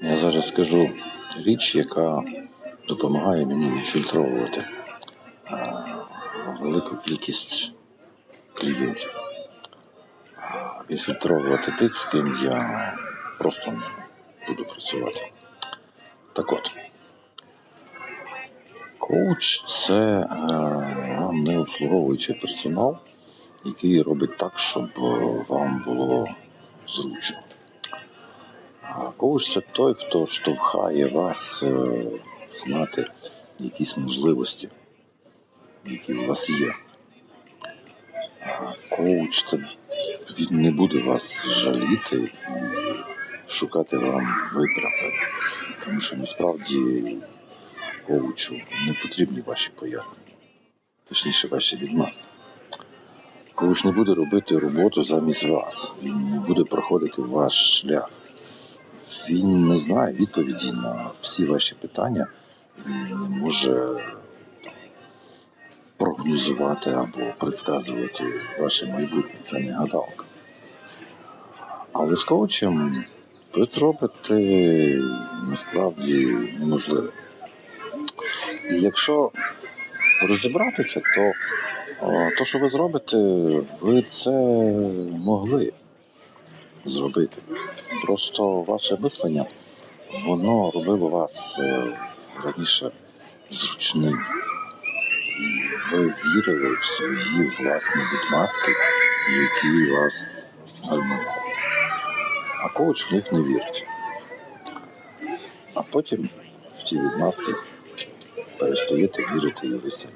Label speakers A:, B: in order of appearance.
A: Я зараз скажу річ, яка допомагає мені відфільтровувати велику кількість клієнтів. Відфільтровувати тих, з ким я просто не буду працювати. Так от. Коуч це е, вам не обслуговуючий персонал, який робить так, щоб е, вам було зручно. А коуч це той, хто штовхає вас е, знати якісь можливості, які у вас є. А коуч це він не буде вас жаліти і шукати вам виправдання. Тому що насправді коучу не потрібні ваші пояснення, точніше, ваші відмазки. Коуч не буде робити роботу замість вас, він не буде проходити ваш шлях. Він не знає відповіді на всі ваші питання, не може прогнозувати або предсказувати ваше майбутнє. Це не гадалка. Але з коучем ви зробите насправді неможливе. І якщо розібратися, то то, що ви зробите, ви це могли зробити. Просто ваше мислення, воно робило вас е, раніше зручним. Ви вірили в свої власні відмазки, які вас гальмували. А коуч в них не вірить. А потім в ті відмазки перестаєте вірити і ви самі.